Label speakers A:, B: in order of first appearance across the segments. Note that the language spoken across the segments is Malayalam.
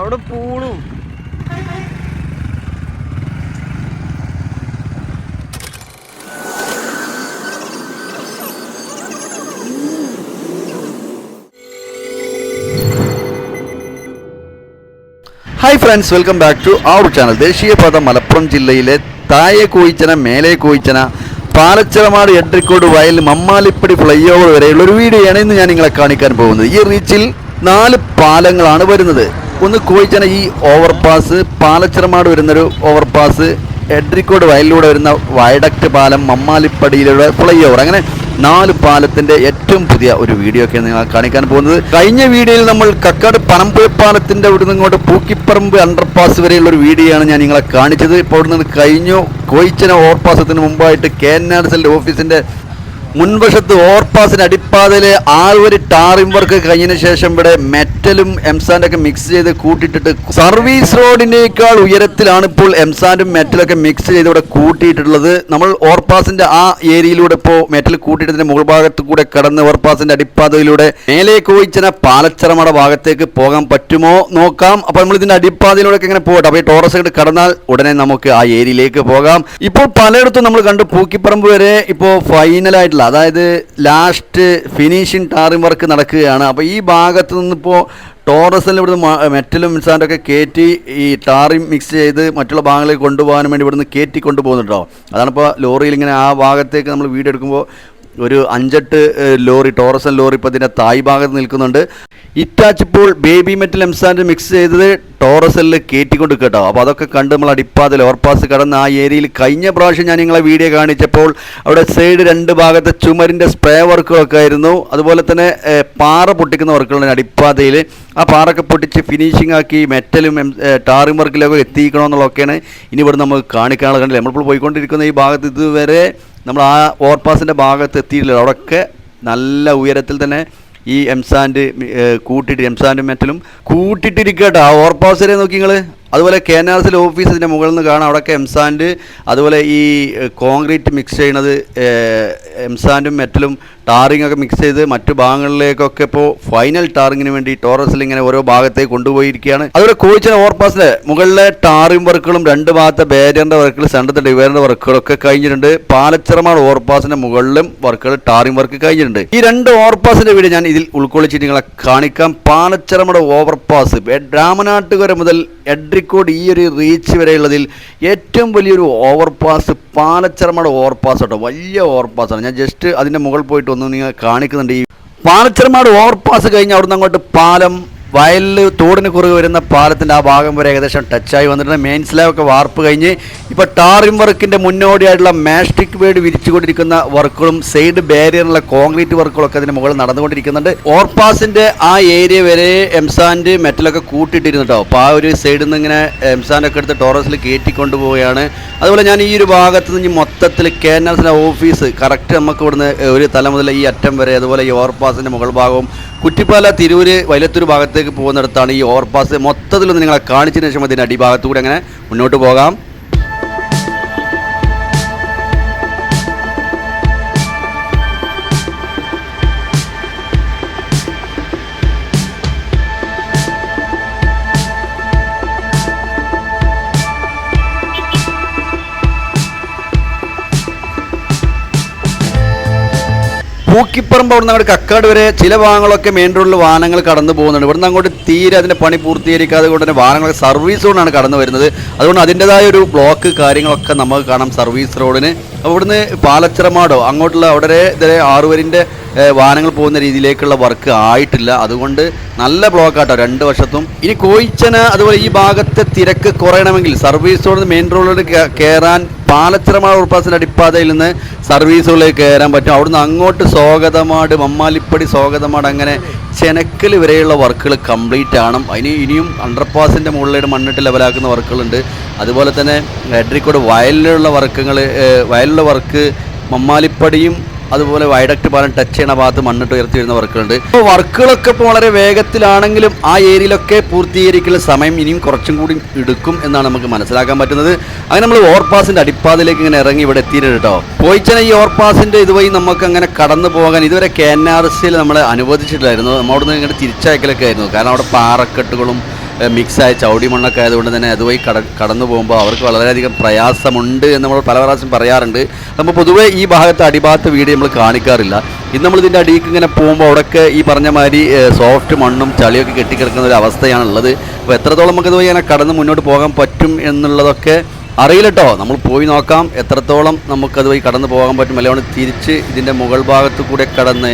A: അവിടെ പൂളും.
B: Hi friends welcome back to our channel ദേശീയപാത മലപ്പുറം ജില്ലയിലെ താഴെ കോയിച്ചന മേലെ കോയിച്ചന പാലച്ചിറമാട് എട്രിക്കോട് വയൽ മമ്മാലിപ്പടി ഫ്ലൈ ഓവർ വരെയുള്ള ഒരു വീഡിയോയാണ് ഇന്ന് ഞാൻ നിങ്ങളെ കാണിക്കാൻ പോകുന്നത്. ഈ റീച്ചിൽ നാല് പാലങ്ങളാണ് വരുന്നത്. ഒന്ന് കോയിച്ചന ഈ ഓവർപാസ് പാലച്ചിറമാട് വരുന്നൊരു ഓവർപാസ് എഡ്രിക്കോട് വയലിലൂടെ വരുന്ന വയഡക്റ്റ് പാലം മമ്മാലിപ്പടിയിലൂടെ ഫ്ലൈ ഓവർ അങ്ങനെ നാല് പാലത്തിന്റെ ഏറ്റവും പുതിയ ഒരു വീഡിയോ ഒക്കെ നിങ്ങൾ കാണിക്കാൻ പോകുന്നത്. കഴിഞ്ഞ വീഡിയോയിൽ നമ്മൾ കക്കാട് പനമ്പുഴ പാലത്തിന്റെ ഇവിടുന്ന് ഇങ്ങോട്ട് പൂക്കിപ്പറമ്പ് അണ്ടർപാസ് വരെയുള്ള ഒരു വീഡിയോ ആണ് ഞാൻ നിങ്ങളെ കാണിച്ചത്. ഇപ്പോൾ ഇവിടെ നിന്ന് കഴിഞ്ഞു കോയിച്ചന ഓവർപാസത്തിന് മുമ്പായിട്ട് കെ എൻ ആർ എസ് ഓഫീസിന്റെ മുൻവശത്ത് ഓവർപാസിന് അടിപ്പാതയിലെ ആറുവരി ടാറിംഗ് വർക്ക് കഴിഞ്ഞതിന് ശേഷം ഇവിടെ മെറ്റലും എംസാൻഡൊക്കെ മിക്സ് ചെയ്ത് കൂട്ടിയിട്ടിട്ട് സർവീസ് റോഡിനേക്കാൾ ഉയരത്തിലാണ് ഇപ്പോൾ എംസാൻഡും മെറ്റലൊക്കെ മിക്സ് ചെയ്ത് ഇവിടെ കൂട്ടിയിട്ടുള്ളത്. നമ്മൾ ഓവർപാസിന്റെ ആ ഏരിയയിലൂടെ ഇപ്പോൾ മെറ്റൽ കൂട്ടിയിട്ടതിന്റെ മുകൾ ഭാഗത്ത് കൂടെ കടന്ന് ഓവർപാസിന്റെ അടിപ്പാതയിലൂടെ മേലെ കോയിച്ചന പാലച്ചറമട ഭാഗത്തേക്ക് പോകാൻ പറ്റുമോ നോക്കാം. അപ്പോൾ നമ്മൾ ഇതിന്റെ അടിപ്പാതയിലൂടെ ഇങ്ങനെ പോകട്ടെ അപ്പോൾ ഈ ടോറസ് അങ്ങോട്ട് കടന്നാൽ ഉടനെ നമുക്ക് ആ ഏരിയയിലേക്ക് പോകാം. ഇപ്പോൾ പലയിടത്തും നമ്മൾ കണ്ടു പൂക്കിപ്പറമ്പ് വരെ ഇപ്പോൾ ഫൈനലായിട്ടുള്ള അതായത് ലാസ്റ്റ് ഫിനിഷിംഗ് ടാറിംഗ് വർക്ക് നടക്കുകയാണ്. അപ്പോൾ ഈ ഭാഗത്ത് നിന്നിപ്പോൾ ടോറസിൽ ഇവിടുന്ന് മെറ്റലും മെറ്റലും ഒക്കെ കയറ്റി ഈ ടാറിങ് മിക്സ് ചെയ്ത് മറ്റുള്ള ഭാഗങ്ങളിലേക്ക് കൊണ്ടുപോകാൻ വേണ്ടി ഇവിടുന്ന് കയറ്റി കൊണ്ടുപോകുന്നുണ്ടോ? അതാണിപ്പോൾ ലോറിയിൽ ഇങ്ങനെ ആ ഭാഗത്തേക്ക് നമ്മൾ വീഡിയോ എടുക്കുമ്പോൾ ഒരു അഞ്ചെട്ട് ലോറി ടോറസൻ ലോറി ഇപ്പോൾ ഇതിന്റെ തായ് ഭാഗത്ത് നിൽക്കുന്നുണ്ട്. ഇറ്റാച്ച് ഇപ്പോൾ ബേബി മെറ്റൽ എംസാൻഡ് മിക്സ് ചെയ്തത് ടോറസലിൽ കയറ്റിക്കൊണ്ട് കേട്ടോ. അപ്പോൾ അതൊക്കെ കണ്ട് നമ്മൾ അടിപ്പാതിൽ ഓവർപാസ് കടന്ന് ആ ഏരിയയിൽ കഴിഞ്ഞ പ്രാവശ്യം ഞാൻ നിങ്ങളെ വീഡിയോ കാണിച്ചപ്പോൾ അവിടെ സൈഡ് രണ്ട് ഭാഗത്തെ ചുമരിന്റെ സ്പ്രേ വർക്കുകളൊക്കെ ആയിരുന്നു. അതുപോലെ തന്നെ പാറ പൊട്ടിക്കുന്ന വർക്കുകളുണ്ട് അടിപ്പാതയിൽ. ആ പാറൊക്കെ പൊട്ടിച്ച് ഫിനിഷിംഗ് ആക്കി മെറ്റലും ടാറിംഗ് വർക്കിലൊക്കെ എത്തിക്കണമെന്നുള്ളതൊക്കെയാണ് ഇനി ഇവിടെ നമുക്ക് കാണിക്കാനുള്ള കണ്ടില്ല? നമ്മളിപ്പോൾ പോയിക്കൊണ്ടിരിക്കുന്ന ഈ ഭാഗത്ത് ഇതുവരെ നമ്മൾ ആ ഓവർപാസിന്റെ ഭാഗത്ത് എത്തിയിട്ടില്ല അവിടെയൊക്കെ നല്ല ഉയരത്തിൽ തന്നെ ഈ എംസാൻഡ് കൂട്ടിയിട്ട് എംസാൻഡ് മെറ്റലും കൂട്ടിയിട്ടിരിക്കട്ടെ ആ ഓവർപാസ് വരെ നോക്കി നിങ്ങൾ അതുപോലെ കെ എൻ ആർ സിൽ ഓഫീസ് ഇതിന്റെ മുകളിൽ നിന്ന് കാണാം. അവിടെയൊക്കെ എംസാൻഡ് അതുപോലെ ഈ കോൺക്രീറ്റ് മിക്സ് ചെയ്യണത് എംസാൻഡും മെറ്റലും ടാറിംഗ് ഒക്കെ മിക്സ് ചെയ്ത് മറ്റു ഭാഗങ്ങളിലേക്കൊക്കെ ഇപ്പോൾ ഫൈനൽ ടാറിങ്ങിന് വേണ്ടി ടോറസിൽ ഇങ്ങനെ ഓരോ ഭാഗത്തേക്ക് കൊണ്ടുപോയിരിക്കുകയാണ്. അതുപോലെ കോഴിച്ചിന് ഓവർപാസിലെ മുകളിലെ ടാറിംഗ് വർക്കുകളും രണ്ട് ഭാഗത്തെ ബാരിയറിന്റെ വർക്കുകൾ സെന്ററിന്റെ ഡിവൈറിന്റെ വർക്കുകളൊക്കെ കഴിഞ്ഞിട്ടുണ്ട്. പാലച്ചിറമാട് ഓവർപാസിന്റെ മുകളിലും വർക്കുകൾ ടാറിംഗ് വർക്ക് കഴിഞ്ഞിട്ടുണ്ട്. ഈ രണ്ട് ഓവർപാസിന്റെ വീഡിയോ ഞാൻ ഇതിൽ ഉൾക്കൊള്ളിച്ചിട്ട് നിങ്ങളെ കാണിക്കാം. പാലച്ചിറമയുടെ ഓവർപാസ് രാമനാട്ടുകര മുതൽ എഡ്രിക്കോട് ഈ ഒരു റീച്ച് വരെയുള്ളതിൽ ഏറ്റവും വലിയൊരു ഓവർപാസ് പാലച്ചിറമയുടെ ഓവർപാസ് കേട്ടോ. വലിയ ഓവർപാസാണ് ഞാൻ ജസ്റ്റ് അതിന്റെ മുകളിൽ പോയിട്ട് ഒന്ന് നിങ്ങൾ കാണിക്കുന്നുണ്ട്. ഈ പാലച്ചർമ്മയുടെ ഓവർപാസ് കഴിഞ്ഞ് അവിടുന്ന് അങ്ങോട്ട് പാലം വയലിൽ തോടിന് കുറുകെ വരുന്ന പാലത്തിന്റെ ആ ഭാഗം വരെ ഏകദേശം ടച്ചായി വന്നിട്ടുണ്ട്. മെയിൻ സ്ലാബ് ഒക്കെ വാർപ്പ് കഴിഞ്ഞ് ഇപ്പോൾ ടാറിംഗ് വർക്കിന്റെ മുന്നോടിയായിട്ടുള്ള മാസ്റ്റിക് വേഡ് വിരിച്ചുകൊണ്ടിരിക്കുന്ന വർക്കുകളും സൈഡ് ബാരിയറിലുള്ള കോൺക്രീറ്റ് വർക്കുകളൊക്കെ അതിന് മുകളിൽ നടന്നുകൊണ്ടിരിക്കുന്നുണ്ട്. ഓർപാസിന്റെ ആ ഏരിയ വരെ എംസാൻഡ് മെറ്റലൊക്കെ കൂട്ടിയിട്ടിരുന്നു കേട്ടോ. അപ്പോൾ ആ ഒരു സൈഡിൽ നിന്ന് ഇങ്ങനെ എംസാൻഡൊക്കെ എടുത്ത് ടോറസിൽ കയറ്റിക്കൊണ്ട് പോവുകയാണ് അതുപോലെ ഞാൻ ഈ ഒരു ഭാഗത്ത് നിന്ന് മൊത്തത്തിൽ കെ ഓഫീസ് കറക്റ്റ് നമുക്ക് ഇവിടുന്ന് ഒരു തല മുതൽ ഈ അറ്റം വരെ അതുപോലെ ഈ ഓവർപാസിന്റെ മുകൾ ഭാഗവും കുറ്റിപ്പാല തിരൂര് വൈലത്തൂർ ഭാഗത്തേക്ക് പോകുന്നിടത്താണ് ഈ ഓവർപാസ് മൊത്തത്തിലൊന്ന് നിങ്ങളെ കാണിച്ചതിന് ശേഷം അതിന്റെ അടിഭാഗത്തുകൂടെ അങ്ങനെ മുന്നോട്ട് പോകാം. പൂക്കിപ്പറമ്പ് അവിടെ അങ്ങോട്ട് കക്കാട് വരെ ചില ഭാഗങ്ങളൊക്കെ മെയിൻ റോഡിൽ വാഹനങ്ങൾ കടന്നു പോകുന്നുണ്ട്. ഇവിടുന്ന് അങ്ങോട്ട് തീരെ അതിന്റെ പണി പൂർത്തീകരിക്കാതെ കൊണ്ട് തന്നെ വാഹനങ്ങളൊക്കെ സർവീസ് റോഡാണ് കടന്നു വരുന്നത്. അതുകൊണ്ട് അതിന്റെതായ ഒരു ബ്ലോക്ക് കാര്യങ്ങളൊക്കെ നമുക്ക് കാണാം സർവീസ് റോഡിന് അവിടുന്ന് പാലച്ചിറമാടോ അങ്ങോട്ടുള്ള അവിടെ ഇതേ ആറുവരിന്റെ വാഹനങ്ങൾ പോകുന്ന രീതിയിലേക്കുള്ള വർക്ക് ആയിട്ടില്ല. അതുകൊണ്ട് നല്ല ബ്ലോക്കാട്ടോ രണ്ട് വർഷത്തും ഇനി കോയിച്ചന അതുപോലെ ഈ ഭാഗത്തെ തിരക്ക് കുറയണമെങ്കിൽ സർവീസ് റോഡിൽ മെയിൻ റോഡിൽ കയറാൻ പാലച്ചിറമാട് ഉൾപ്പാസിന്റെ അടിപ്പാതയിൽ നിന്ന് സർവീസുകളിലേക്ക് കയറാൻ പറ്റും. അവിടുന്ന് അങ്ങോട്ട് സ്വാഗതമാട് മമ്മാലിപ്പടി സ്വാഗതമാട് അങ്ങനെ ചെനക്കൽ വരെയുള്ള വർക്കുകൾ കംപ്ലീറ്റ് ആണ് അതിന് ഇനിയും അണ്ടർപാസിന്റെ മുകളിലായിട്ട് മണ്ണിട്ട് ലെവലാക്കുന്ന വർക്കുകളുണ്ട്. അതുപോലെ തന്നെ എഡ്രിക്കോട് വയലിലുള്ള വർക്കുകൾ വയലിലുള്ള വർക്ക് മമ്മാലിപ്പടിയും അതുപോലെ വൈഡക്ട് പാലം ടച്ച് ചെയ്യണ ഭാഗത്ത് മണ്ണിട്ട് ഉയർത്തി വരുന്ന വർക്കുകളുണ്ട്. അപ്പോൾ വർക്കുകളൊക്കെ ഇപ്പോൾ വളരെ വേഗത്തിലാണെങ്കിലും ആ ഏരിയയിലൊക്കെ പൂർത്തീകരിക്കുന്ന സമയം ഇനിയും കുറച്ചും കൂടി എടുക്കും എന്നാണ് നമുക്ക് മനസ്സിലാക്കാൻ പറ്റുന്നത്. അങ്ങനെ നമ്മൾ ഓവർപാസിന്റെ അടിപ്പാതിലേക്ക് ഇങ്ങനെ ഇറങ്ങി ഇവിടെ എത്തിയിട്ടുണ്ട് കേട്ടോ. പോയിച്ചന ഈ ഓവർപാസിന്റെ ഇതുവഴി നമുക്ക് അങ്ങനെ കടന്നു പോകാൻ ഇതുവരെ കെ എൻ ആർ സിയിൽ നമ്മളെ അനുവദിച്ചിട്ടില്ലായിരുന്നു. നമ്മൾ ഇങ്ങനെ തിരിച്ചയക്കലൊക്കെ ആയിരുന്നു. കാരണം അവിടെ പാറക്കെട്ടുകളും മിക്സായ ചൗടി മണ്ണൊക്കെ ആയതുകൊണ്ട് തന്നെ അതുവഴി കട കടന്നു പോകുമ്പോൾ അവർക്ക് വളരെയധികം പ്രയാസമുണ്ട് എന്ന് നമ്മൾ പല പ്രാവശ്യം പറയാറുണ്ട്. നമ്മൾ പൊതുവേ ഈ ഭാഗത്ത് അടിഭാഗത്ത് വീട് നമ്മൾ കാണിക്കാറില്ല. ഇന്ന് നമ്മൾ ഇതിന്റെ അടിയിലേക്ക് ഇങ്ങനെ പോകുമ്പോൾ അവിടെയൊക്കെ ഈ പറഞ്ഞ മാതിരി സോഫ്റ്റ് മണ്ണും ചളിയൊക്കെ കെട്ടിക്കിടക്കുന്ന ഒരു അവസ്ഥയാണുള്ളത്. അപ്പോൾ എത്രത്തോളം നമുക്ക് ഇതുവഴി അങ്ങനെ കടന്ന് മുന്നോട്ട് പോകാൻ പറ്റും എന്നുള്ളതൊക്കെ അറിയില്ലട്ടോ. നമ്മൾ പോയി നോക്കാം. എത്രത്തോളം നമുക്കത് വഴി കടന്നു പോകാൻ പറ്റും അല്ലെങ്കിൽ തിരിച്ച് ഇതിന്റെ മുകൾ ഭാഗത്ത് കൂടെ കടന്ന്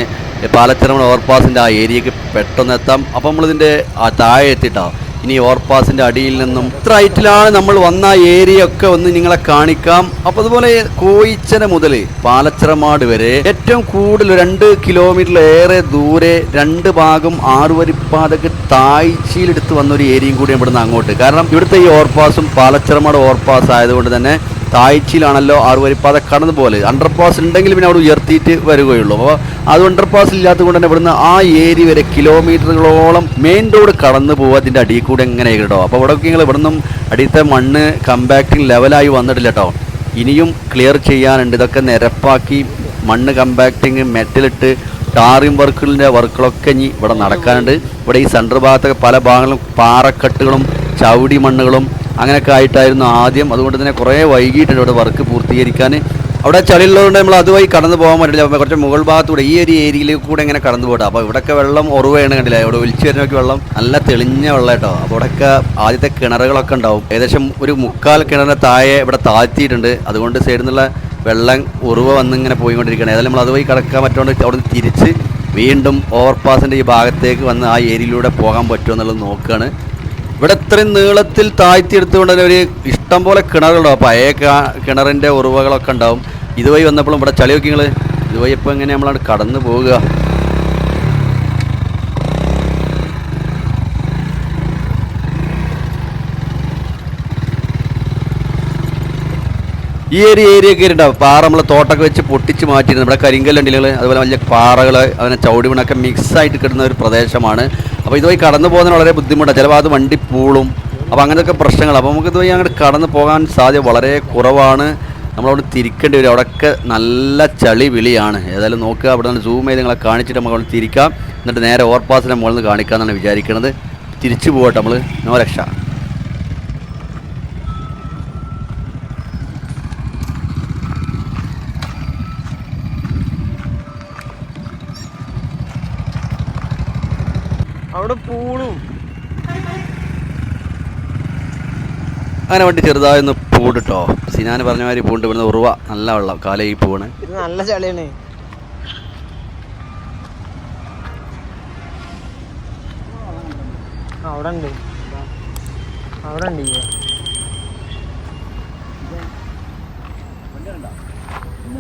B: പാലച്ചിറമൺ ഓവർപാസിന്റെ ആ ഏരിയക്ക് പെട്ടെന്ന് എത്താം. അപ്പോൾ നമ്മളിതിന്റെ ആ താഴെ എത്തിട്ടോ. ഇനി ഓവർപാസിന്റെ അടിയിൽ നിന്നും ഇത്ര ഹൈറ്റിലാണ് നമ്മൾ വന്ന ഏരിയ ഒക്കെ ഒന്ന് നിങ്ങളെ കാണിക്കാം. അപ്പോൾ അതുപോലെ കോയിച്ചന മുതൽ പാലച്ചിറമാട് വരെ ഏറ്റവും കൂടുതൽ രണ്ട് കിലോമീറ്ററിലേറെ ദൂരെ രണ്ട് ഭാഗം ആറുവരിപ്പാതക്ക് താഴ്ചയിലെടുത്ത് വന്ന ഒരു ഏരിയയും കൂടി ഇവിടുന്ന് അങ്ങോട്ട്. കാരണം ഇവിടുത്തെ ഈ ഓവർപാസും പാലച്ചിറമാട് ഓവർപാസ് ആയതുകൊണ്ട് തന്നെ താഴ്ചയിലാണല്ലോ ആറുവരിപ്പാത കടന്നു പോലെ അണ്ടർപാസ് ഉണ്ടെങ്കിൽ പിന്നെ അവിടെ ഉയർത്തിയിട്ട് വരികയുള്ളൂ. അപ്പോൾ അത് അണ്ടർപാസ് ഇല്ലാത്തത് കൊണ്ട് തന്നെ ഇവിടുന്ന് ആ ഏരി വരെ കിലോമീറ്ററുകളോളം മെയിൻ റോഡ് കടന്നു പോകുക അതിന്റെ അടിയിൽ കൂടെ എങ്ങനെ കേട്ടോ? അപ്പോൾ ഇവിടെ നിങ്ങൾ ഇവിടുന്നും അടിയത്തെ മണ്ണ് കമ്പാക്റ്റിംഗ് ലെവലായി വന്നിട്ടില്ല കേട്ടോ. ഇനിയും ക്ലിയർ ചെയ്യാനുണ്ട്. ഇതൊക്കെ നിരപ്പാക്കി മണ്ണ് കമ്പാക്റ്റിങ് മെറ്റലിട്ട് ടാറിംഗ് വർക്കുകളുടെ വർക്കുകളൊക്കെ ഇനി ഇവിടെ നടക്കാനുണ്ട്. ഇവിടെ ഈ സെൻട്രൽ ഭാഗത്തൊക്കെ പല ഭാഗങ്ങളും പാറക്കെട്ടുകളും ചവിടി മണ്ണുകളും അങ്ങനെയൊക്കെ ആയിട്ടായിരുന്നു ആദ്യം. അതുകൊണ്ട് തന്നെ കുറേ വൈകിയിട്ടുണ്ട് ഇവിടെ വർക്ക് പൂർത്തീകരിക്കാൻ. അവിടെ ചളിയുള്ളതുകൊണ്ട് നമ്മൾ അതുവഴി കടന്നു പോകാൻ പറ്റില്ല. കുറച്ച് മുകൾ ഭാഗത്തൂടെ ഈ ഒരു ഏരിയയിൽ കൂടെ ഇങ്ങനെ കടന്നു പോകട്ടെ. അപ്പോൾ ഇവിടെയൊക്കെ വെള്ളം ഉറവാണ് കണ്ടില്ല? ഇവിടെ ഒലിച്ചു വരുന്നൊക്കെ വെള്ളം നല്ല തെളിഞ്ഞ വെള്ളം കേട്ടോ. അപ്പോൾ ഇവിടെയൊക്കെ ആദ്യത്തെ കിണറുകളൊക്കെ ഉണ്ടാവും. ഏകദേശം ഒരു മുക്കാൽ കിണറിന് താഴെ ഇവിടെ താഴ്ത്തിയിട്ടുണ്ട്. അതുകൊണ്ട് സൈഡിൽ നിന്നുള്ള വെള്ളം ഉറവ വന്നിങ്ങനെ പോയിക്കൊണ്ടിരിക്കുകയാണ്. ഏതായാലും നമ്മൾ അതുവഴി കടക്കാൻ പറ്റുകൊണ്ട് അവിടെ തിരിച്ച് വീണ്ടും ഓവർപാസിന്റെ ഈ ഭാഗത്തേക്ക് വന്ന് ആ ഏരിയയിലൂടെ പോകാൻ പറ്റുമോ എന്നുള്ളത് നോക്കുകയാണ്. ഇവിടെ ഇത്രയും നീളത്തിൽ താഴ്ത്തി എടുത്തുകൊണ്ട് ഒരു ഇഷ്ടം പോലെ കിണറുണ്ടാവും പഴയ കിണറിന്റെ ഉറവകളൊക്കെ ഉണ്ടാവും. ഇതുവഴി വന്നപ്പോഴും ഇവിടെ ചളി നോക്കി നിങ്ങൾ ഇതുവഴി ഇപ്പോൾ എങ്ങനെ നമ്മളാണ് കടന്നു പോവുക? ഈ ഒരു ഏരിയ ഒക്കെ ഉണ്ടാവും. പാറ നമ്മൾ തോട്ടൊക്കെ വെച്ച് പൊട്ടിച്ച് മാറ്റിയിരുന്നു നമ്മുടെ കരിങ്കല്ലുണ്ടികൾ അതുപോലെ വലിയ പാറകൾ അങ്ങനെ ചവിടിമണൊക്കെ മിക്സ് ആയിട്ട് കിട്ടുന്ന ഒരു പ്രദേശമാണ്. അപ്പോൾ ഇതുവഴി കടന്നു പോകുന്നതിന് വളരെ ബുദ്ധിമുട്ടാണ്. ചിലപ്പോൾ അത് വണ്ടി പൂളും. അപ്പോൾ അങ്ങനെയൊക്കെ പ്രശ്നങ്ങൾ അപ്പോൾ നമുക്ക് ഇതുവഴി അങ്ങോട്ട് കടന്നു പോകാൻ സാധ്യത വളരെ കുറവാണ്. നമ്മളവിടെ തിരിക്കേണ്ടി വരും. അവിടെയൊക്കെ നല്ല ചളി വിളിയാണ്. ഏതായാലും നോക്കുക. അവിടെ നിന്ന് സൂം ചെയ്ത് നിങ്ങളെ കാണിച്ചിട്ട് നമുക്ക് അവിടെ തിരിക്കാം. എന്നിട്ട് നേരെ ഓവർപാസിന്റെ മുകളിൽ നിന്ന് കാണിക്കാമെന്നാണ് വിചാരിക്കുന്നത് തിരിച്ചു പോകട്ടെ നമ്മൾ നോ രക്ഷ.
A: അവിടെ പൂളും.
B: അങ്ങനെ വണ്ടി ചെറുതായി ഒന്ന് പൂണ്ടിട്ടോ സിനാന് പറഞ്ഞ മാതിരി പൂണ്ട് ഇവിടുന്ന് ഉറുവ നല്ല വെള്ളം കാലയിൽ പോവാണ്.
A: ഇത് നല്ല ചളിയാണ്. അവിടെ ഉണ്ട്. അവിടെ ഉണ്ട്.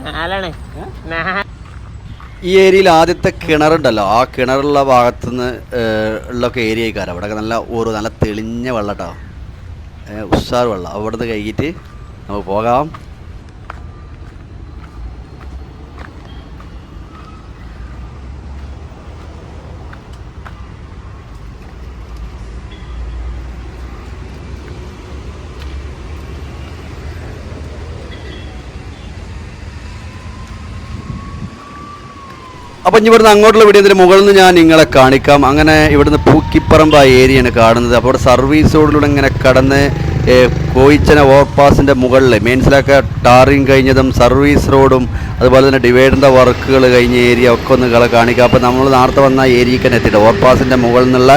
A: മേലാണ്. മേ-
B: ഈ ഏരിയയിൽ ആദ്യത്തെ കിണറുണ്ടല്ലോ. ആ കിണറുള്ള ഭാഗത്തുനിന്ന് ഉള്ളൊക്കെ ഏരിയ ആയിക്കാരം അവിടെ നല്ല ഒരു നല്ല തെളിഞ്ഞ വെള്ളം കേട്ടോ ഉഷാർ വെള്ളം. അവിടുന്ന് കഴുകിയിട്ട് നമുക്ക് പോകാം. അപ്പം ഇവിടെ ഇവിടുന്ന് അങ്ങോട്ടുള്ള വീടിന്റെ മുകളിൽ നിന്ന് ഞാൻ നിങ്ങളെ കാണിക്കാം. അങ്ങനെ ഇവിടുന്ന് പൂക്കിപ്പറമ്പ് ആ ഏരിയയാണ് കാണുന്നത്. അപ്പോൾ അവിടെ സർവീസ് റോഡിലൂടെ ഇങ്ങനെ കടന്ന് കോയിച്ചന ഓവർപാസിന്റെ മുകളിൽ മെയിൻസിലൊക്കെ ടാറിങ് കഴിഞ്ഞതും സർവീസ് റോഡും അതുപോലെ തന്നെ ഡിവൈഡറിന്റെ വർക്കുകൾ കഴിഞ്ഞ ഏരിയ ഒക്കെ ഒന്ന് കളെ കാണിക്കാം. അപ്പോൾ നമ്മൾ നേരത്തെ വന്ന ആ ഏരിയക്ക് തന്നെ എത്തിയിട്ട് ഓവർപാസിന്റെ മുകളിൽ നിന്നുള്ള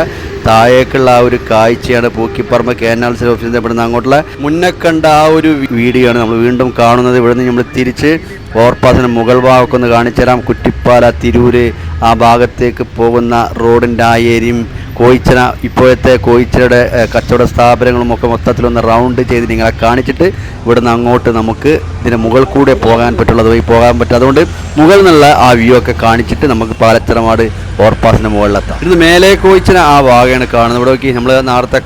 B: താഴേക്കുള്ള ആ ഒരു കാഴ്ചയാണ് പൂക്കിപ്പറമ്പ് കേനാൽസിൽ ഓഫീസിന്റെ ഇവിടുന്ന് അങ്ങോട്ടുള്ള. മുന്നേ കണ്ട ആ ഒരു വീഡിയോ ആണ് നമ്മൾ വീണ്ടും കാണുന്നത്. ഇവിടുന്ന് നമ്മൾ തിരിച്ച് ഓവർപാസിന്റെ മുകൾ ഭാഗമൊക്കെ ഒന്ന് കാണിച്ചു തരാം കുറ്റിപ്പാല തിരൂര് ആ ഭാഗത്തേക്ക് പോകുന്ന റോഡിന്റെ ആ ഏരിയയും കോയിച്ചന ഇപ്പോഴത്തെ കോയിച്ചയുടെ ഏഹ്, കച്ചവട സ്ഥാപനങ്ങളും ഒക്കെ മൊത്തത്തിലൊന്ന് റൗണ്ട് ചെയ്ത് നിങ്ങളെ കാണിച്ചിട്ട് ഇവിടുന്ന് അങ്ങോട്ട് നമുക്ക് ഇതിന് മുകൾ കൂടെ പോകാൻ പറ്റുള്ളത് വഴി പോകാൻ പറ്റും. അതുകൊണ്ട് മുകളിൽ നിന്നുള്ള ആ വ്യൂ ഒക്കെ കാണിച്ചിട്ട് നമുക്ക് പാലച്ചിറമാട് ഓവർപാസിന്റെ മുകളിലെത്താം. ഇത് മേലെ കോയിച്ചന ആ ഭാഗമാണ് കാണുന്നത്. ഇവിടെ നോക്കി നമ്മൾ നേരത്തെ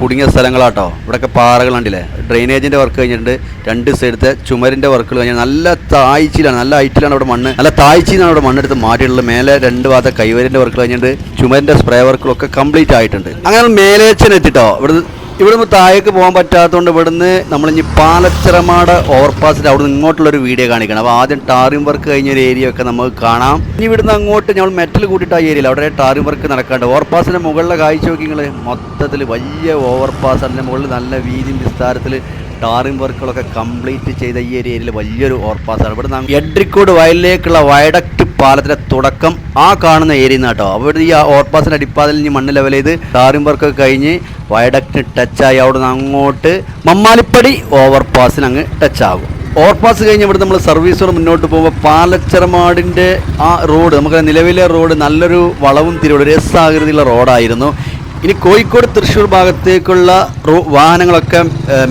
B: കുടുങ്ങിയ സ്ഥലങ്ങളാട്ടോ. ഇവിടെയൊക്കെ പാറകൾ കണ്ടില്ലേ? ഡ്രെയിനേജിന്റെ വർക്ക് കഴിഞ്ഞിട്ടുണ്ട്. രണ്ട് സൈഡത്തെ ചുമരിന്റെ വർക്കുകൾ കഴിഞ്ഞാൽ നല്ല താഴ്ചയിലാണ് നല്ല ഹൈറ്റിലാണ് ഇവിടെ മണ്ണ്. നല്ല താഴ്ചയിലാണ് ഇവിടെ മണ്ണെടുത്ത് മാറ്റിയിട്ടുള്ളത്. മേലെ രണ്ട് ഭാഗത്തെ കൈവരിന്റെ വർക്ക് കഴിഞ്ഞിട്ടുണ്ട്. ചുമരിന്റെ സ്പ്രേ വർക്കുകളൊക്കെ കംപ്ലീറ്റ് ആയിട്ടുണ്ട്. അങ്ങനെ മേലേച്ചനെത്തിട്ടോ. ഇവിടെ ഇവിടുന്ന് താഴേക്ക് പോകാൻ പറ്റാത്തതുകൊണ്ട് ഇവിടുന്ന് നമ്മളിനി പാലച്ചിറമാട് ഓവർപാസിന്റെ അവിടെ നിന്ന് ഇങ്ങോട്ടുള്ളൊരു വീഡിയോ കാണിക്കണം. അപ്പോൾ ആദ്യം ടാറിംഗ് വർക്ക് കഴിഞ്ഞ ഒരു ഏരിയ ഒക്കെ നമുക്ക് കാണാം. ഇനി ഇവിടുന്ന് അങ്ങോട്ട് നമ്മൾ മെറ്റൽ കൂട്ടിയിട്ട് ആ ഏരിയയിൽ അവിടെ ടാറിംഗ് വർക്ക് നടക്കാണ്ട്. ഓവർപാസിന്റെ മുകളിലെ കാഴ്ച നോക്കി നിങ്ങൾ മൊത്തത്തിൽ വലിയ ഓവർപാസ് അതിന്റെ മുകളിൽ നല്ല വീതിയും വിസ്താരത്തിൽ ടാറിംഗ് വർക്കുകളൊക്കെ കംപ്ലീറ്റ് ചെയ്ത ഈ ഏരിയയിൽ വലിയൊരു ഓവർപാസാണ്. ഇവിടെ നിന്ന് എഡ്രിക്കോട് വയലിലേക്കുള്ള വയഡക്റ്റ് പാലത്തിന്റെ തുടക്കം ആ കാണുന്ന ഏരിയ കേട്ടോ. അവിടെ ഈ ഓർപ്പാസിന്റെ അടിപ്പാതിൽ ഇനി മണ്ണ് ലെവൽ ചെയ്ത് ടാറിംഗ് വർക്കൊക്കെ കഴിഞ്ഞ് വയഡക്റ്റിന് ടച്ചായി അവിടെ നിന്ന് അങ്ങോട്ട് മമ്മാലിപ്പടി ഓവർപാസിന് അങ്ങ് ടച്ച് ആകും. ഓവർപാസ് കഴിഞ്ഞ് ഇവിടെ നമ്മൾ സർവീസോട് മുന്നോട്ട് പോകുമ്പോൾ പാലച്ചറമാടിന്റെ ആ റോഡ് നമുക്ക് നിലവിലെ റോഡ് നല്ലൊരു വളവും തിരിവുള്ള ഒരു റോഡായിരുന്നു ഇനി കോഴിക്കോട് തൃശ്ശൂർ ഭാഗത്തേക്കുള്ള റോ വാഹനങ്ങളൊക്കെ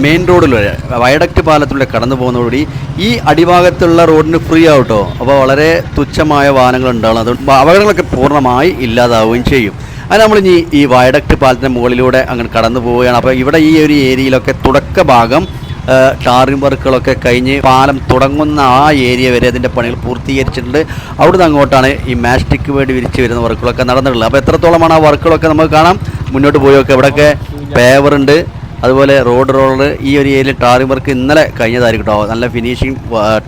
B: മെയിൻ റോഡിലൂടെ വയഡക്റ്റ് പാലത്തിലൂടെ കടന്നു പോകുന്നതോടുകൂടി ഈ അടിഭാഗത്തുള്ള റോഡിന് ഫ്രീ ആവട്ടോ? അപ്പോൾ വളരെ തുച്ഛമായ വാഹനങ്ങൾ ഉണ്ടാവും അതുകൊണ്ട് അപകടങ്ങളൊക്കെ പൂർണമായി ഇല്ലാതാവുകയും ചെയ്യും. അത് നമ്മൾ ഇനി ഈ വയഡക്റ്റ് പാലത്തിന്റെ മുകളിലൂടെ അങ്ങനെ കടന്നു പോവുകയാണ്. അപ്പോൾ ഇവിടെ ഈ ഒരു ഏരിയയിലൊക്കെ തുടക്ക ഭാഗം ടാറിംഗ് വർക്കുകളൊക്കെ കഴിഞ്ഞ് പാലം തുടങ്ങുന്ന ആ ഏരിയ വരെ അതിന്റെ പണികൾ പൂർത്തീകരിച്ചിട്ടുണ്ട്. അവിടുന്ന് അങ്ങോട്ടാണ് ഈ മാസ്റ്റിക്ക് വേണ്ടി വിരിച്ച് വരുന്ന വർക്കുകളൊക്കെ നടന്നിട്ടുള്ളത്. അപ്പോൾ എത്രത്തോളമാണ് ആ വർക്കുകളൊക്കെ നമുക്ക് കാണാം. മുന്നോട്ട് പോയൊക്കെ ഇവിടെയൊക്കെ ഉണ്ട്. അതുപോലെ റോഡ് റോളർ ഈ ഒരു ഏരിയയിൽ ടാറിംഗ് വർക്ക് ഇന്നലെ കഴിഞ്ഞതായിരിക്കും കേട്ടോ. നല്ല ഫിനിഷിങ്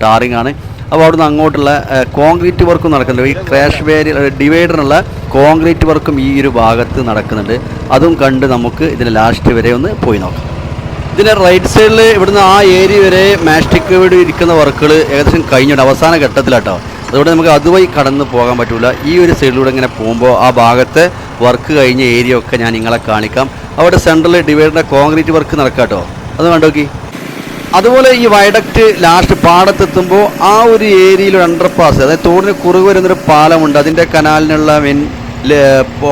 B: ടാറിംഗ് ആണ്. അപ്പോൾ അവിടുന്ന് അങ്ങോട്ടുള്ള കോൺക്രീറ്റ് വർക്കും നടക്കുന്നുണ്ട്. ഈ ക്രാഷ് വേരി ഡിവൈഡറിനുള്ള കോൺക്രീറ്റ് വർക്കും ഈ ഒരു ഭാഗത്ത് നടക്കുന്നുണ്ട്. അതും കണ്ട് നമുക്ക് ഇതിന്റെ ലാസ്റ്റ് വരെ ഒന്ന് പോയി നോക്കാം. ഇതിന്റെ റൈറ്റ് സൈഡിൽ ഇവിടുന്ന് ആ ഏരിയ വരെ മാസ്റ്റിക് വീട് ഇരിക്കുന്ന വർക്കുകൾ ഏകദേശം കഴിഞ്ഞിട്ട് അവസാന ഘട്ടത്തിലാട്ടോ. അതുകൊണ്ട് നമുക്ക് അതുവഴി കടന്ന് പോകാൻ പറ്റില്ല ഈ ഒരു സൈഡിലൂടെ ഇങ്ങനെ പോകുമ്പോൾ ആ ഭാഗത്തെ വർക്ക് കഴിഞ്ഞ ഏരിയ ഒക്കെ ഞാൻ നിങ്ങളെ കാണിക്കാം. അവിടെ സെൻട്രൽ ഡിവൈഡറിന്റെ കോൺക്രീറ്റ് വർക്ക് നടക്കാട്ടോ. കേട്ടോ അത് കണ്ടോക്കി അതുപോലെ ഈ വയഡക്റ്റ് ലാസ്റ്റ് പാടത്തെത്തുമ്പോൾ ആ ഒരു ഏരിയയിൽ ഒരു അണ്ടർപാസ് അതായത് തോടിന് കുറുകെ വരുന്നൊരു പാലമുണ്ട്. അതിന്റെ കനാലിനുള്ള മെൻ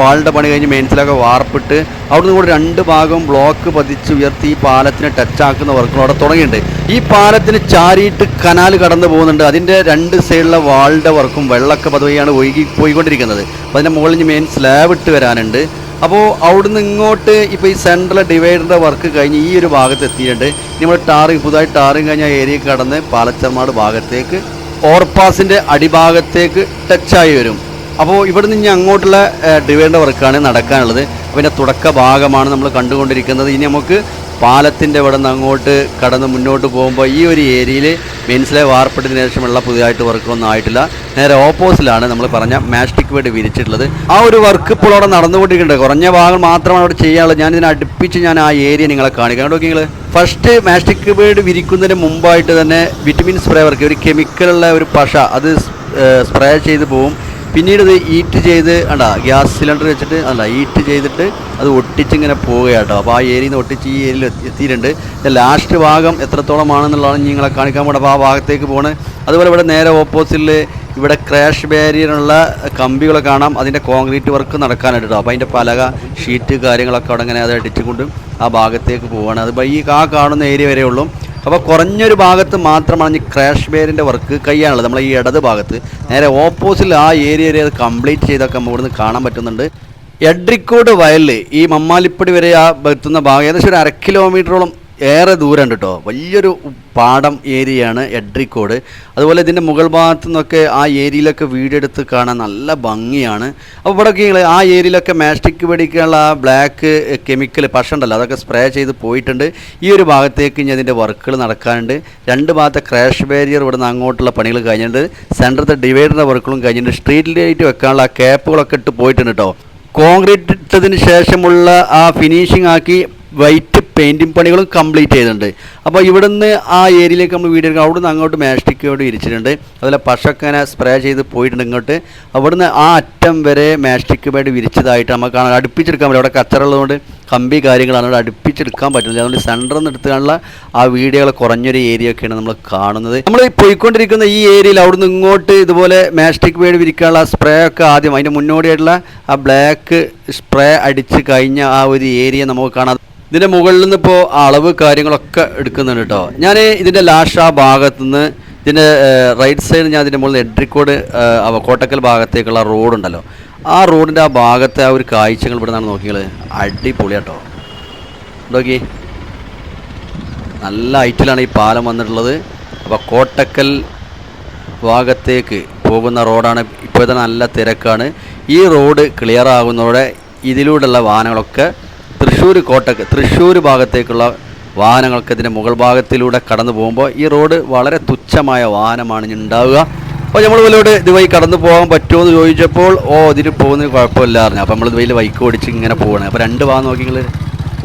B: ആളുടെ പണി കഴിഞ്ഞ് മെയിൻസിലൊക്കെ വാർപ്പിട്ട് അവിടുന്ന് കൂടെ രണ്ട് ഭാഗം ബ്ലോക്ക് പതിച്ച് ഉയർത്തി ഈ പാലത്തിനെ ടച്ചാക്കുന്ന അവിടെ തുടങ്ങിയിട്ടുണ്ട്. ഈ പാലത്തിന് ചാരിയിട്ട് കനാൽ കടന്നു പോകുന്നുണ്ട്. അതിന്റെ രണ്ട് സൈഡിലെ വാളിന്റെ വർക്കും വെള്ളമൊക്കെ പതുവെയാണ് ഒഴുകി പോയിക്കൊണ്ടിരിക്കുന്നത്. അപ്പോൾ അതിന്റെ മുകളിൽ മെയിൻ സ്ലാബ് ഇട്ട് വരാനുണ്ട്. അപ്പോൾ അവിടുന്ന് ഇങ്ങോട്ട് ഇപ്പോൾ ഈ സെൻട്രൽ ഡിവൈഡറിന്റെ വർക്ക് കഴിഞ്ഞ് ഈ ഒരു ഭാഗത്ത് എത്തിയിട്ടുണ്ട്. നമ്മൾ ടാറിങ് പുതുതായി ടാറിങ് കഴിഞ്ഞ ഏരിയ കടന്ന് പാലച്ചർമാട് ഭാഗത്തേക്ക് ഓവർപാസിന്റെ അടിഭാഗത്തേക്ക് ടച്ചായി വരും. അപ്പോൾ ഇവിടെ നിന്ന് അങ്ങോട്ടുള്ള ഡിവൈഡറിന്റെ വർക്കാണ് നടക്കാനുള്ളത്. അപ്പോൾ തുടക്ക ഭാഗമാണ് നമ്മൾ കണ്ടുകൊണ്ടിരിക്കുന്നത്. ഇനി നമുക്ക് പാലത്തിന്റെ ഇവിടെ നിന്ന് അങ്ങോട്ട് കടന്ന് മുന്നോട്ട് പോകുമ്പോൾ ഈ ഒരു ഏരിയയിൽ മെയിൻസിലെ വാർപ്പെട്ടതിന് ശേഷമുള്ള പുതിയതായിട്ട് വർക്കൊന്നും ആയിട്ടില്ല. നേരെ ഓപ്പോസിലാണ് നമ്മൾ പറഞ്ഞ മാസ്റ്റിക് വേഡ് വിരിച്ചിട്ടുള്ളത്. ആ ഒരു വർക്ക് ഇപ്പോൾ അവിടെ നടന്നുകൊണ്ടിരിക്കുന്നുണ്ട്. കുറഞ്ഞ ഭാഗം മാത്രമാണ് അവിടെ ചെയ്യാനുള്ളത്. ഞാൻ ഇതിനെ അടുപ്പിച്ച് ഞാൻ ആ ഏരിയ നിങ്ങളെ കാണിക്കാം. കേട്ടോ നിങ്ങൾ ഫസ്റ്റ് മാസ്റ്റിക് വേർഡ് വിരിക്കുന്നതിന് മുമ്പായിട്ട് തന്നെ വിറ്റമിൻ സ്പ്രേ വർക്ക് ഒരു കെമിക്കലുള്ള ഒരു പശ അത് സ്പ്രേ ചെയ്ത് പോവും. പിന്നീട് ഇത് ഈറ്റ് ചെയ്ത് അണ്ട ഗ്യാസ് സിലിണ്ടർ വെച്ചിട്ട് അല്ല ഈറ്റ് ചെയ്തിട്ട് അത് ഒട്ടിച്ചിങ്ങനെ പോവുകയാട്ടോ. അപ്പോൾ ആ ഏരിയയിൽ നിന്ന് ഒട്ടിച്ച് ഈ ഏരിയയിൽ എത്തിയിട്ടുണ്ട്. ലാസ്റ്റ് ഭാഗം എത്രത്തോളമാണെന്നുള്ളതാണ് നിങ്ങളെ കാണിക്കാൻ പോകണം അപ്പോൾ ആ ഭാഗത്തേക്ക് പോണ്. അതുപോലെ ഇവിടെ നേരെ ഓപ്പോസിറ്റിൽ ഇവിടെ ക്രാഷ് ബാരിയറിനുള്ള കമ്പികളൊക്കെ കാണാം. അതിന്റെ കോൺക്രീറ്റ് വർക്ക് നടക്കാനായിട്ട് അപ്പോൾ അതിന്റെ പലക ഷീറ്റ് കാര്യങ്ങളൊക്കെ അവിടെ ഇങ്ങനെ അത് അടിച്ചുകൊണ്ട് ആ ഭാഗത്തേക്ക് പോവുകയാണ് അത് ഈ ആ കാണുന്ന ഏരിയ വരെ അപ്പോൾ കുറഞ്ഞൊരു ഭാഗത്ത് മാത്രമാണ് ഈ ക്രാഷ് ബെയറിന്റെ വർക്ക് കഴിയാനുള്ളത്. നമ്മളെ ഈ ഇടത് ഭാഗത്ത്. നേരെ ഓപ്പോസിറ്റ് ആ ഏരിയ വരെ അത് കംപ്ലീറ്റ് ചെയ്തൊക്കെ നമുക്ക് ഇവിടുന്ന് കാണാൻ പറ്റുന്നുണ്ട്. എഡ്രിക്കോട് വയലിൽ ഈ മമ്മാലിപ്പടി വരെ ആ എത്തുന്ന ഭാഗം ഏകദേശം ഒരു അര കിലോമീറ്ററോളം ഏറെ ദൂരമുണ്ട് കേട്ടോ വലിയൊരു പാടം ഏരിയയാണ് എഡ്രിക്കോട്. അതുപോലെ ഇതിന്റെ മുകൾ ഭാഗത്തു നിന്നൊക്കെ ആ ഏരിയയിലൊക്കെ വീടെടുത്ത് കാണാൻ നല്ല ഭംഗിയാണ്. അപ്പോൾ ഇവിടെ നിങ്ങൾ ആ ഏരിയയിലൊക്കെ മാസ്റ്റിക് പിടിക്കാനുള്ള ആ ബ്ലാക്ക് കെമിക്കൽ പശ ഉണ്ടല്ലോ അതൊക്കെ സ്പ്രേ ചെയ്ത് പോയിട്ടുണ്ട്. ഈ ഒരു ഭാഗത്തേക്ക് ഇനി അതിന്റെ വർക്കുകൾ നടക്കാനുണ്ട്. രണ്ട് ഭാഗത്തെ ക്രാഷ് ബാരിയർ ഇവിടെ നിന്ന് അങ്ങോട്ടുള്ള പണികൾ കഴിഞ്ഞിട്ടുണ്ട്. സെന്ററത്തെ ഡിവൈഡറിന്റെ വർക്കുകളും കഴിഞ്ഞിട്ടുണ്ട്. സ്ട്രീറ്റ് ലൈറ്റ് വെക്കാനുള്ള ആ ക്യാപ്പുകളൊക്കെ ഇട്ട് പോയിട്ടുണ്ട് കേട്ടോ കോൺക്രീറ്റ് ഇട്ടതിന് ശേഷമുള്ള ആ ഫിനിഷിംഗ് ആക്കി വൈറ്റ് പെയിന്റിങ് പണികളും കംപ്ലീറ്റ് ചെയ്തിട്ടുണ്ട്. അപ്പോൾ ഇവിടെ നിന്ന് ആ ഏരിയയിലേക്ക് നമ്മൾ വീട് എടുക്കുക അവിടുന്ന് അങ്ങോട്ട് മാസ്റ്റിക്കോട് ഇരിച്ചിട്ടുണ്ട്. അതുപോലെ പശൊക്കെ ഇങ്ങനെ സ്പ്രേ ചെയ്ത് പോയിട്ടുണ്ട് ഇങ്ങോട്ട്. അവിടുന്ന് ആ അറ്റം വരെ ബേഡ് വിരിച്ചതായിട്ട് നമുക്ക് കാണാൻ അടുപ്പിച്ചെടുക്കാൻ പറ്റും അവിടെ കച്ചറുള്ളതുകൊണ്ട് കമ്പി കാര്യങ്ങളാണ്. അവിടെ അടുപ്പിച്ചെടുക്കാൻ പറ്റുന്നില്ല അതുകൊണ്ട് സെന്ററിൽ നിന്ന് എടുത്തുള്ള ആ വീഡിയോകൾ കുറഞ്ഞൊരു ഏരിയ ഒക്കെയാണ് നമ്മൾ കാണുന്നത്. നമ്മൾ പോയിക്കൊണ്ടിരിക്കുന്ന ഈ ഏരിയയിൽ അവിടുന്ന് ഇങ്ങോട്ട് ഇതുപോലെ മാസ്റ്റിക് ബേഡ് വിരിക്കാനുള്ള സ്പ്രേ ഒക്കെ ആദ്യം. അതിന്റെ മുന്നോടിയായിട്ടുള്ള ആ ബ്ലാക്ക് സ്പ്രേ അടിച്ച് കഴിഞ്ഞ ആ ഒരു ഏരിയ നമുക്ക് കാണാം. ഇതിന്റെ മുകളിൽ നിന്ന് ഇപ്പോൾ അളവ് കാര്യങ്ങളൊക്കെ എടുക്കുന്നുണ്ട് കേട്ടോ. ഞാൻ ഇതിന്റെ ലാസ്റ്റ് ആ ഭാഗത്തു നിന്ന് ഇതിന്റെ റൈറ്റ് സൈഡ് ഞാൻ ഇതിന്റെ മുകളിൽ എഡ്രിക്കോട് കോട്ടക്കൽ ഭാഗത്തേക്കുള്ള റോഡുണ്ടല്ലോ ആ റോഡിന്റെ ആ ഭാഗത്തെ ആ ഒരു കാഴ്ചകൾ ഇവിടെ നിന്നാണ് നോക്കിയത് അടിപൊളിയാട്ടോ നോക്കി നല്ല ഹൈറ്റിലാണ് ഈ പാലം വന്നിട്ടുള്ളത്. അപ്പോൾ കോട്ടക്കൽ ഭാഗത്തേക്ക് പോകുന്ന റോഡാണ് ഇപ്പോഴത്തെ നല്ല തിരക്കാണ്. ഈ റോഡ് ക്ലിയർ ആകുന്നതോടെ ഇതിലൂടെയുള്ള വാഹനങ്ങളൊക്കെ തൃശ്ശൂർ കോട്ടക്ക് തൃശ്ശൂർ ഭാഗത്തേക്കുള്ള വാഹനങ്ങൾക്ക് ഇതിന്റെ മുകൾ ഭാഗത്തിലൂടെ കടന്നു പോകുമ്പോൾ ഈ റോഡ് വളരെ തുച്ഛമായ വാഹനമാണ് ഉണ്ടാവുക. അപ്പോൾ നമ്മൾ ഇതിലൂടെ ഇതുവഴി കടന്നു പോകാൻ പറ്റുമോ എന്ന് ചോദിച്ചപ്പോൾ ഓ ഇതിന് പോകുന്നതിന് കുഴപ്പമില്ല പറഞ്ഞു അപ്പോൾ നമ്മൾ ഇതുവഴി വൈക്ക് ഓടിച്ച് ഇങ്ങനെ പോവാണ്. അപ്പോൾ രണ്ട് ഭാഗം നോക്കി നിങ്ങൾ.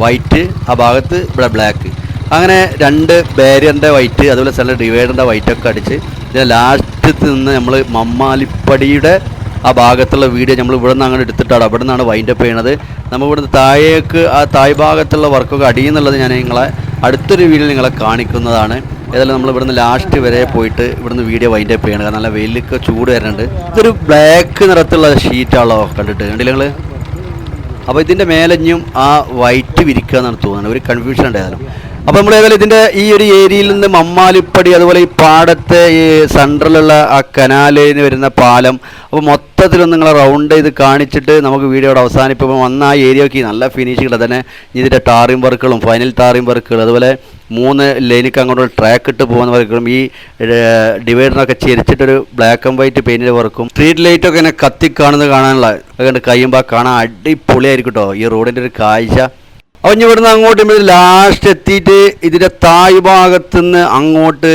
B: വൈറ്റ് ആ ഭാഗത്ത് ഇവിടെ ബ്ലാക്ക്. അങ്ങനെ രണ്ട് ബാരിയറിന്റെ വൈറ്റ് അതുപോലെ ചില ഡിവൈഡറിന്റെ വൈറ്റൊക്കെ അടിച്ച് ഇതിന്റെ ലാസ്റ്റ് നിന്ന് നമ്മൾ മമ്മാലിപ്പടിയുടെ ആ ഭാഗത്തുള്ള വീഡിയോ നമ്മൾ ഇവിടെ നിന്ന് അങ്ങോട്ട് എടുത്തിട്ടാണ്. അവിടെ നിന്നാണ് വൈൻഡപ്പ് ചെയ്യണത്. നമ്മൾ ഇവിടുന്ന് താഴേക്ക് ആ തായ് ഭാഗത്തുള്ള വർക്കൊക്കെ അടിയെന്നുള്ളത് ഞാൻ നിങ്ങളെ അടുത്തൊരു വീഡിയോ നിങ്ങളെ കാണിക്കുന്നതാണ്. ഏതായാലും നമ്മൾ ഇവിടുന്ന് ലാസ്റ്റ് വരെ പോയിട്ട് ഇവിടുന്ന് വീഡിയോ വൈൻഡപ്പ് ചെയ്യണം. കാരണം നല്ല വെയിലൊക്കെ ചൂട് വരുന്നുണ്ട് ഇതൊരു ബ്ലാക്ക് നിറത്തുള്ള ഷീറ്റാണല്ലോ കണ്ടിട്ട്. കണ്ടില്ല നിങ്ങൾ അപ്പോൾ ഇതിന്റെ മേലഞ്ഞും ആ വൈറ്റ് വിരിക്കുക എന്നാണ് തോന്നുന്നത്. ഒരു കൺഫ്യൂഷൻ ഉണ്ടായാലും അപ്പോൾ നമ്മൾ ഏതായാലും ഇതിന്റെ ഈ ഒരു ഏരിയയിൽ നിന്ന് മമ്മാലിപ്പടി അതുപോലെ ഈ പാടത്തെ ഈ സെൻട്രലുള്ള ആ കനാലിന് വരുന്ന പാലം അപ്പോൾ മൊത്തത്തിലൊന്ന് നിങ്ങളെ റൗണ്ട് ചെയ്ത് കാണിച്ചിട്ട് നമുക്ക് വീഡിയോയുടെ അവസാനിപ്പിക്കുമ്പോൾ വന്ന ആ ഏരിയയ്ക്ക് നല്ല ഫിനിഷുകൾ തന്നെ ഇതിന്റെ ടാറിംഗ് വർക്കുകളും ഫൈനൽ ടാറിംഗ് വർക്കുകൾ അതുപോലെ മൂന്ന് ലൈനിക്ക് അങ്ങോട്ട് ട്രാക്ക് ഇട്ട് പോകുന്ന വർക്കുകളും ഈ ഡിവൈഡറിനൊക്കെ ചെരിച്ചിട്ടൊരു ബ്ലാക്ക് ആൻഡ് വൈറ്റ് പെയിന്റിന്റെ വർക്കും. സ്ട്രീറ്റ് ലൈറ്റൊക്കെ ഇങ്ങനെ കത്തി കാണുന്നത് കാണാനുള്ള അതുകൊണ്ട് കഴിയുമ്പോൾ കാണാൻ അടിപൊളിയായിരിക്കും കേട്ടോ ഈ റോഡിന്റെ ഒരു കാഴ്ച. അപ്പോൾ ഇവിടുന്ന് അങ്ങോട്ട് ലാസ്റ്റ് എത്തിയിട്ട് ഇതിന്റെ തായ് ഭാഗത്തുനിന്ന് അങ്ങോട്ട്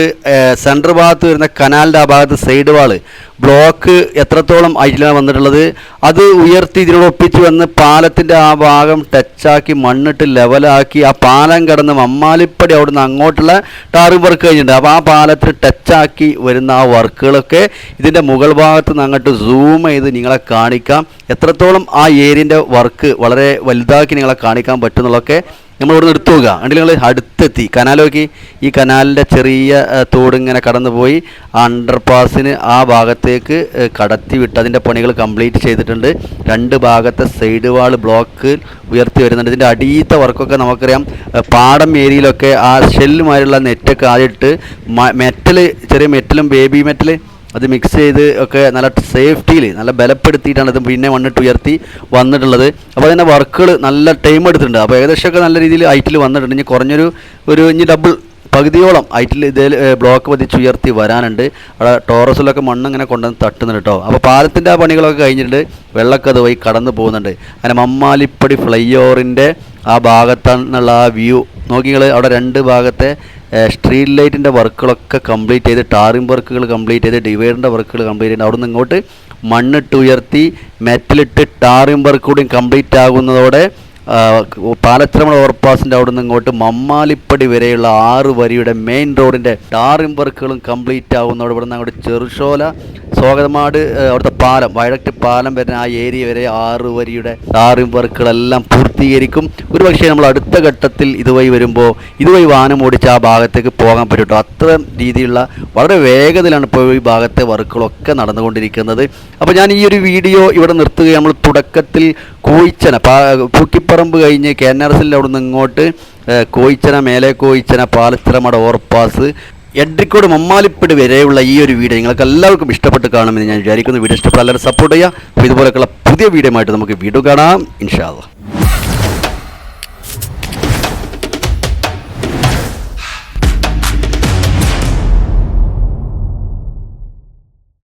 B: സെന്റർ ഭാഗത്ത് വരുന്ന കനാലിന്റെ ആ ഭാഗത്ത് സൈഡ് വാൾ ബ്ലോക്ക് എത്രത്തോളം ഹൈറ്റിലാണ് വന്നിട്ടുള്ളത്? അത് ഉയർത്തി ഇതിനോട് ഒപ്പിച്ച് വന്ന് പാലത്തിന്റെ ആ ഭാഗം ടച്ചാക്കി മണ്ണിട്ട് ലെവലാക്കി ആ പാലം കടന്ന് മമ്മാലിപ്പടി അവിടുന്ന് അങ്ങോട്ടുള്ള ടാറിംഗ് വർക്ക് കഴിഞ്ഞിട്ടുണ്ട്. അപ്പോൾ ആ പാലത്തിൽ ടച്ചാക്കി വരുന്ന ആ വർക്കുകളൊക്കെ ഇതിന്റെ മുകൾ ഭാഗത്ത് നിന്ന് അങ്ങോട്ട് സൂം ചെയ്ത് നിങ്ങളെ കാണിക്കാം. എത്രത്തോളം ആ ഏരിയന്റെ വർക്ക് വളരെ വലുതാക്കി നിങ്ങളെ കാണിക്കാൻ പറ്റുന്നുള്ളതൊക്കെ നമ്മൾ ഇവിടുന്ന് എടുത്തു നോക്കുക. അല്ലെങ്കിൽ നിങ്ങൾ അടുത്തെത്തി. കനാൽ നോക്കി. ഈ കനാലിന്റെ ചെറിയ തോട് ഇങ്ങനെ കടന്നുപോയി. ആ അണ്ടർ പാസിന് ആ ഭാഗത്തേക്ക് കടത്തി വിട്ട് അതിന്റെ പണികൾ കംപ്ലീറ്റ് ചെയ്തിട്ടുണ്ട്. രണ്ട് ഭാഗത്തെ സൈഡ് വാൾ ബ്ലോക്ക് ഉയർത്തി വരുന്നുണ്ട്. ഇതിന്റെ അടിയത്തെ വർക്കൊക്കെ നമുക്കറിയാം. പാടം ഏരിയയിലൊക്കെ ആ ഷെല്ലുമാരുള്ള നെറ്റൊക്കെ ആയിട്ട് മെറ്റൽ ചെറിയ മെറ്റലും ബേബി മെറ്റൽ അത് മിക്സ് ചെയ്ത് ഒക്കെ നല്ല സേഫ്റ്റിയിൽ നല്ല ബലപ്പെടുത്തിയിട്ടാണ് ഇത് പിന്നെ മണ്ണിട്ട് ഉയർത്തി വന്നിട്ടുള്ളത്. അപ്പോൾ അതിന്റെ വർക്കുകൾ നല്ല ടൈം എടുത്തിട്ടുണ്ട്. അപ്പോൾ ഏകദേശം ഒക്കെ നല്ല രീതിയിൽ ഹൈറ്റിൽ വന്നിട്ടുണ്ട്. ഇനി കുറഞ്ഞൊരു ഒരു ഇനി ഡബിൾ പകുതിയോളം ഐറ്റിൽ ഇതേ ബ്ലോക്ക് പതിച്ച് ഉയർത്തി വരാനുണ്ട്. അവിടെ ടോറസിലൊക്കെ മണ്ണ് ഇങ്ങനെ കൊണ്ടുവന്ന് തട്ടുന്നുണ്ട് കേട്ടോ അപ്പോൾ പാലത്തിന്റെ ആ പണികളൊക്കെ കഴിഞ്ഞിട്ടുണ്ട്. വെള്ളമൊക്കെ അത് വഴി കടന്നു പോകുന്നുണ്ട്. അങ്ങനെ മമ്മാലിപ്പടി ഫ്ലൈ ഓവറിന്റെ ആ ഭാഗത്താണെന്നുള്ള ആ വ്യൂ നോക്കിങ്ങൾ അവിടെ രണ്ട് ഭാഗത്തെ സ്ട്രീറ്റ് ലൈറ്റിന്റെ വർക്കുകളൊക്കെ കംപ്ലീറ്റ് ചെയ്ത് ടാറിംഗ് വർക്കുകൾ കംപ്ലീറ്റ് ചെയ്ത് ഡിവൈഡറിന്റെ വർക്കുകൾ കംപ്ലീറ്റ് ചെയ്ത് അവിടെ നിന്ന് ഇങ്ങോട്ട് മണ്ണിട്ട് ഉയർത്തി മെറ്റലിട്ട് ടാറിംഗ് വർക്ക് കൂടി കംപ്ലീറ്റ് ആകുന്നതോടെ പാലച്ചിറമണ ഓവർപാസിന്റെ അവിടെ നിന്ന് ഇങ്ങോട്ട് മമ്മാലിപ്പടി വരെയുള്ള ആറ് വരിയുടെ മെയിൻ റോഡിന്റെ ടാറിംഗ് വർക്കുകളും കംപ്ലീറ്റ് ആകുന്നതോടെ ഇവിടെ നിന്ന് അങ്ങോട്ട് ചെറുശോല സ്വാഗതമാട് അവിടുത്തെ പാലം വയലക്ട് പാലം വരുന്ന ആ ഏരിയ വരെ ആറ് വരിയുടെ ടാറിംഗ് വർക്കുകളെല്ലാം പൂർത്തീകരിക്കും. ഒരു പക്ഷേ നമ്മൾ അടുത്ത ഘട്ടത്തിൽ ഇതുവഴി വരുമ്പോൾ ഇതുവഴി വാഹനം ഓടിച്ച് ആ ഭാഗത്തേക്ക് പോകാൻ പറ്റും കേട്ടോ അത്ര രീതിയിലുള്ള വളരെ വേഗത്തിലാണ് ഇപ്പോൾ ഈ ഭാഗത്തെ വർക്കുകളൊക്കെ നടന്നുകൊണ്ടിരിക്കുന്നത്. അപ്പോൾ ഞാൻ ഈ ഒരു വീഡിയോ ഇവിടെ നിർത്തുകയാണ്. നമ്മൾ തുടക്കത്തിൽ കൂയിച്ചന പാ പൂക്കിപ്പറമ്പ് കഴിഞ്ഞ് കെ എൻ ആർ എസിന്റെ അവിടെ നിന്ന് ഇങ്ങോട്ട് കോയിച്ചന മേലെ കോയിച്ചന പാലച്ചിറമട ഓർപ്പാസ് എഡ്രിക്കോട് മമ്മാലിപ്പടി വരെയുള്ള ഈ ഒരു വീഡിയോ നിങ്ങൾക്ക് എല്ലാവർക്കും ഇഷ്ടപ്പെട്ട് കാണുമെന്ന് ഞാൻ വിചാരിക്കുന്നു. വീഡിയോ ഇഷ്ടപ്പെട്ടാൽ എല്ലാവരും സപ്പോർട്ട് ചെയ്യുക. അപ്പോൾ ഇതുപോലെയൊക്കെയുള്ള പുതിയ വീഡിയോ ആയിട്ട് നമുക്ക് വീഡിയോ കാണാം. ഇൻഷാല്ല